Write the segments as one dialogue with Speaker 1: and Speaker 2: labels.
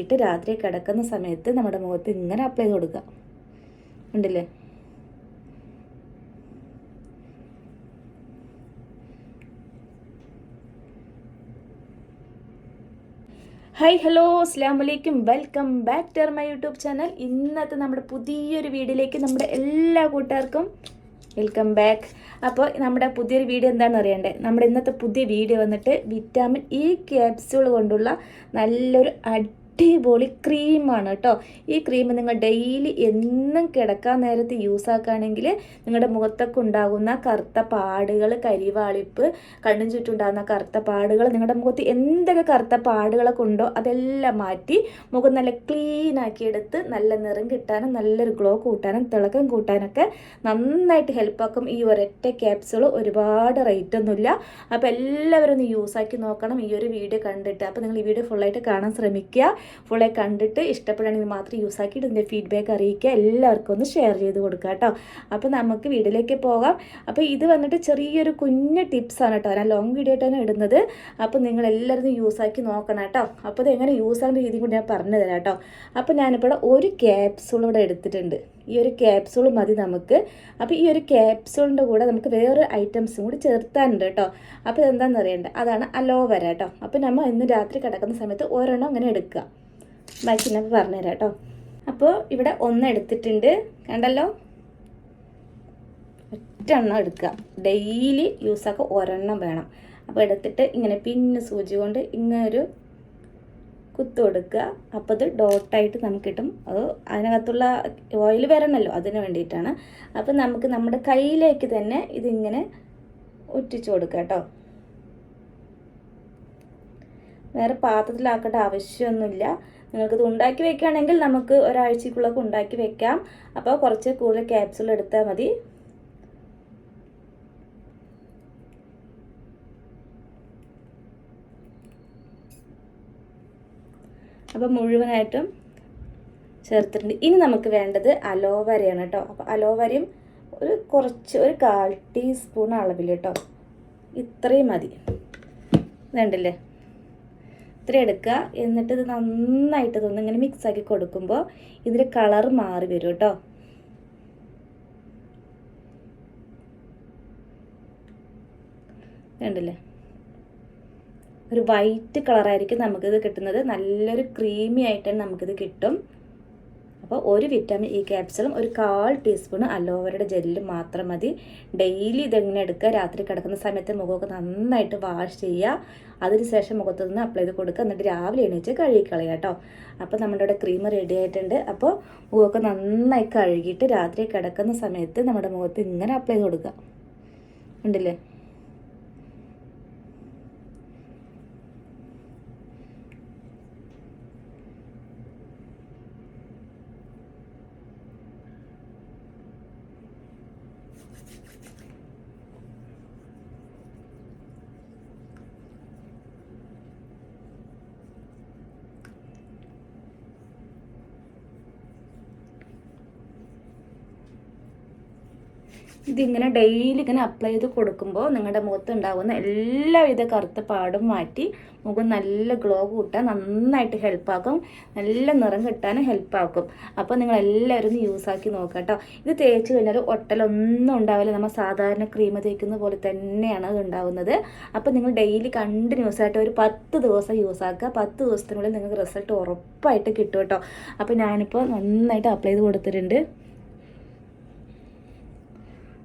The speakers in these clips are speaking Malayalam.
Speaker 1: ഇട്ട് രാത്രി കിടക്കുന്ന സമയത്ത് നമ്മുടെ മുഖത്ത് ഇങ്ങനെ അപ്ലൈ ചെയ്ത് കൊടുക്കുക. ഉണ്ടല്ലേ? ഹായ് ഹലോ അസ്സാം വലൈക്കും welcome back to my YouTube channel ഇന്നത്തെ നമ്മുടെ പുതിയൊരു വീഡിയോയിലേക്ക് നമ്മുടെ എല്ലാ കൂട്ടുകാർക്കും വെൽക്കം ബാക്ക് അപ്പോൾ നമ്മുടെ പുതിയൊരു വീഡിയോ എന്താണെന്ന് അറിയണ്ടേ? നമ്മുടെ ഇന്നത്തെ പുതിയ വീഡിയോ വന്നിട്ട് വിറ്റാമിൻ ഇ ക്യാപ്സ്യൂൾ കൊണ്ടുള്ള നല്ലൊരു അടിപൊളി ക്രീമാണ് കേട്ടോ ഈ ക്രീം നിങ്ങൾ ഡെയിലി എന്നും കിടക്കാൻ നേരത്ത് യൂസ് ആക്കുകയാണെങ്കിൽ നിങ്ങളുടെ മുഖത്തൊക്കെ ഉണ്ടാകുന്ന കറുത്ത പാടുകൾ കരിവാളിപ്പ് കണ്ണും ചുറ്റുണ്ടാകുന്ന കറുത്ത പാടുകൾ നിങ്ങളുടെ മുഖത്ത് എന്തൊക്കെ കറുത്ത പാടുകളൊക്കെ ഉണ്ടോ അതെല്ലാം മാറ്റി മുഖം നല്ല ക്ലീൻ ആക്കിയെടുത്ത് നല്ല നിറം കിട്ടാനും നല്ലൊരു ഗ്ലോ കൂട്ടാനും തിളക്കം കൂട്ടാനൊക്കെ നന്നായിട്ട് ഹെൽപ്പാക്കും ഈ ഒരൊറ്റ ക്യാപ്സുകൾ ഒരുപാട് റേറ്റ് ഒന്നുമില്ല. അപ്പോൾ എല്ലാവരും ഒന്ന് യൂസ് ആക്കി നോക്കണം ഈ ഒരു വീഡിയോ കണ്ടിട്ട്. അപ്പോൾ നിങ്ങൾ ഈ വീഡിയോ ഫുള്ളായിട്ട് കാണാൻ ശ്രമിക്കുക. ഫുള്ളെ കണ്ടിട്ട് ഇഷ്ടപ്പെടുകയാണെങ്കിൽ മാത്രം യൂസ് ആക്കിയിട്ട് ഇതിന്റെ ഫീഡ്ബാക്ക് അറിയിക്കുക. എല്ലാവർക്കും ഒന്ന് ഷെയർ ചെയ്ത് കൊടുക്കുക കേട്ടോ. അപ്പോൾ നമുക്ക് വീഡിയോയിലേക്ക് പോകാം. അപ്പോൾ ഇത് വന്നിട്ട് ചെറിയൊരു കുഞ്ഞ് ടിപ്സാണ് കേട്ടോ. ഞാൻ ലോങ് വീഡിയോ ആയിട്ടാണ് ഇടുന്നത്. അപ്പോൾ നിങ്ങൾ എല്ലാവരും യൂസ് ആക്കി നോക്കണം കേട്ടോ. അപ്പോൾ ഇത് എങ്ങനെ യൂസ് ആകുന്ന രീതി കൊണ്ട് ഞാൻ പറഞ്ഞു തരാം കേട്ടോ. അപ്പോൾ ഞാനിപ്പോൾ ഒരു ക്യാപ്സൂൾ ഇവിടെ എടുത്തിട്ടുണ്ട്. ഈ ഒരു ക്യാപ്സൂൾ മതി നമുക്ക്. അപ്പോൾ ഈ ഒരു ക്യാപ്സൂളിന്റെ കൂടെ നമുക്ക് വേറൊരു ഐറ്റംസും കൂടി ചേർത്താനുണ്ട് കേട്ടോ. അപ്പോൾ ഇതെന്താണെന്ന് അറിയേണ്ടത് അതാണ് അലോവര കേട്ടോ. അപ്പോൾ നമ്മൾ ഇന്ന് രാത്രി കിടക്കുന്ന സമയത്ത് ഒരെണ്ണം അങ്ങനെ എടുക്കുക. ബാക്കി ഞാൻ പറഞ്ഞുതരാം കേട്ടോ. അപ്പോൾ ഇവിടെ ഒന്ന് എടുത്തിട്ടുണ്ട്. കണ്ടല്ലോ? ഒറ്റ എണ്ണം എടുക്കുക ഡെയിലി യൂസാക്കുക ഒരെണ്ണം വേണം. അപ്പോൾ എടുത്തിട്ട് ഇങ്ങനെ പിന്നെ സൂചി കൊണ്ട് ഇങ്ങനെ ഒരു കുത്തു കൊടുക്കുക. അപ്പോൾ അത് ഡോട്ടായിട്ട് നമുക്ക് കിട്ടും. അത് അതിനകത്തുള്ള ഓയിൽ വരണമല്ലോ അതിന് വേണ്ടിയിട്ടാണ്. അപ്പോൾ നമുക്ക് നമ്മുടെ കയ്യിലേക്ക് തന്നെ ഇതിങ്ങനെ ഒറ്റിച്ചു കൊടുക്കുക കേട്ടോ. വേറെ പാത്രത്തിലാക്കേണ്ട ആവശ്യമൊന്നുമില്ല. നിങ്ങൾക്കിത് ഉണ്ടാക്കി വെക്കുകയാണെങ്കിൽ നമുക്ക് ഒരാഴ്ചക്കുള്ളൊക്കെ ഉണ്ടാക്കി വെക്കാം. അപ്പോൾ കുറച്ച് കൂടുതൽ ക്യാപ്സുൾ എടുത്താൽ മതി. അപ്പോൾ മുഴുവനായിട്ടും ചേർത്തിട്ടുണ്ട്. ഇനി നമുക്ക് വേണ്ടത് അലോവരയാണ് കേട്ടോ. അപ്പോൾ അലോവരയും ഒരു കുറച്ച് ഒരു കാൽ ടീസ്പൂൺ അളവിൽ കേട്ടോ. ഇത്രയും മതി. വേണ്ടില്ലേ ഇത്ര എടുക്കുക. എന്നിട്ട് ഇത് നന്നായിട്ട് ഇതൊന്ന് ഇങ്ങനെ മിക്സ് ആക്കി കൊടുക്കുമ്പോൾ ഇതിന്റെ കളർ മാറി വരും കേട്ടോ കണ്ടില്ലേ? ഒരു വൈറ്റ് കളറായിരിക്കും നമുക്കിത് കിട്ടുന്നത്. നല്ലൊരു ക്രീമി ആയിട്ടാണ് നമുക്കിത് കിട്ടും. അപ്പോൾ ഒരു വിറ്റാമിൻ ഇ ക്യാപ്സുളും ഒരു കാൽ ടീസ്പൂൺ അലോവരയുടെ ജെല്ലും മാത്രം മതി. ഡെയിലി ഇതെങ്ങനെ എടുക്കുക? രാത്രി കിടക്കുന്ന സമയത്ത് മുഖമൊക്കെ നന്നായിട്ട് വാഷ് ചെയ്യുക. അതിനുശേഷം മുഖത്ത് നിന്ന് അപ്ലൈ ചെയ്ത് കൊടുക്കുക. എന്നിട്ട് രാവിലെ എണീച്ച് കഴുകി കളയുക കേട്ടോ. അപ്പോൾ നമ്മുടെ ഇവിടെ ക്രീം റെഡി ആയിട്ടുണ്ട്. അപ്പോൾ മുഖമൊക്കെ നന്നായി കഴുകിയിട്ട് രാത്രി കിടക്കുന്ന സമയത്ത് നമ്മുടെ മുഖത്ത് ഇങ്ങനെ അപ്ലൈ ചെയ്ത് കൊടുക്കുക. ഉണ്ടല്ലേ? ഇതിങ്ങനെ ഡെയിലി ഇങ്ങനെ അപ്ലൈ ചെയ്ത് കൊടുക്കുമ്പോൾ നിങ്ങളുടെ മുഖത്ത് ഉണ്ടാകുന്ന എല്ലാവിധ കറുത്ത പാടും മാറ്റി മുഖം നല്ല ഗ്ലോ കൂട്ടാൻ നന്നായിട്ട് ഹെൽപ്പാക്കും നല്ല നിറം കിട്ടാനും ഹെൽപ്പാക്കും അപ്പോൾ നിങ്ങൾ എല്ലാവരും യൂസ് ആക്കി നോക്കുക കേട്ടോ ഇത് തേച്ച് കഴിഞ്ഞാൽ ഒട്ടലൊന്നും ഉണ്ടാവില്ല. നമ്മൾ സാധാരണ ക്രീം തേക്കുന്ന പോലെ തന്നെയാണ് അത് ഉണ്ടാവുന്നത്. അപ്പോൾ നിങ്ങൾ ഡെയിലി കണ്ടിന്യൂസ് ആയിട്ട് ഒരു പത്ത് ദിവസം യൂസ് ആക്കുക. പത്ത് ദിവസത്തിനുള്ളിൽ നിങ്ങൾക്ക് റിസൾട്ട് ഉറപ്പായിട്ട് കിട്ടും കേട്ടോ. അപ്പോൾ ഞാനിപ്പോൾ നന്നായിട്ട് അപ്ലൈ ചെയ്ത് കൊടുത്തിട്ടുണ്ട്.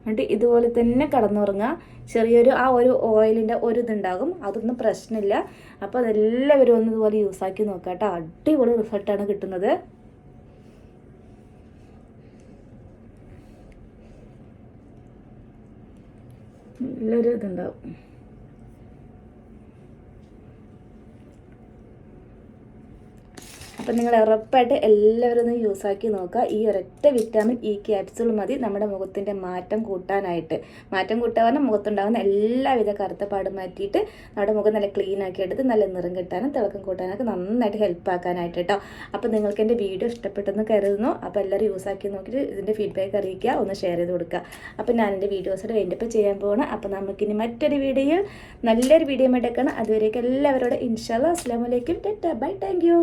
Speaker 1: എന്നിട്ട് ഇതുപോലെ തന്നെ കടന്നുറങ്ങുക. ചെറിയൊരു ആ ഒരു ഓയിലിന്റെ ഒരു ഇതുണ്ടാകും. അതൊന്നും പ്രശ്നമില്ല. അപ്പോൾ അതെല്ലാവരും ഒന്ന് ഇതുപോലെ യൂസ് ആക്കി നോക്കുക കേട്ടോ. അടിപൊളി റിസൾട്ടാണ് കിട്ടുന്നത്. നല്ലൊരു ഇതുണ്ടാവും. അപ്പം നിങ്ങൾ ഉറപ്പായിട്ട് എല്ലാവരും ഒന്ന് യൂസ് ആക്കി നോക്കുക. ഈ ഒരൊറ്റ വിറ്റാമിൻ ഇ ക്യാപ്സ്യൂൾ മതി. നമ്മുടെ മുഖത്തിന്റെ മാറ്റം കൂട്ടാനായിട്ട്. മാറ്റം കൂട്ടാൻ പറഞ്ഞാൽ മുഖത്തുണ്ടാകുന്ന എല്ലാവിധ കറുത്തപ്പാടും മാറ്റിയിട്ട് നമ്മുടെ മുഖം നല്ല ക്ലീൻ ആക്കി എടുത്ത് നല്ല നിറം കിട്ടാനും തിളക്കം കൂട്ടാനൊക്കെ നന്നായിട്ട് ഹെൽപ്പ് ആക്കാനായിട്ട് കേട്ടോ അപ്പോൾ നിങ്ങൾക്ക് എന്റെ വീഡിയോ ഇഷ്ടപ്പെട്ടെന്ന് കരുതുന്നു. അപ്പോൾ എല്ലാവരും യൂസാക്കി നോക്കിയിട്ട് ഇതിന്റെ ഫീഡ്ബാക്ക് അറിയിക്കുക. ഒന്ന് ഷെയർ ചെയ്ത് കൊടുക്കുക. അപ്പോൾ ഞാൻ എന്റെ വീഡിയോസോട് വേണ്ടിപ്പോൾ ചെയ്യാൻ പോകണം അപ്പോൾ നമുക്കിനി മറ്റൊരു വീഡിയോയിൽ നല്ലൊരു വീഡിയോ എടുക്കണം. അതുവരേക്കും എല്ലാവരോടും ഇൻഷാല്ല അസ്സാം വലൈക്കും ടെറ്റ. ബൈ. Thank U.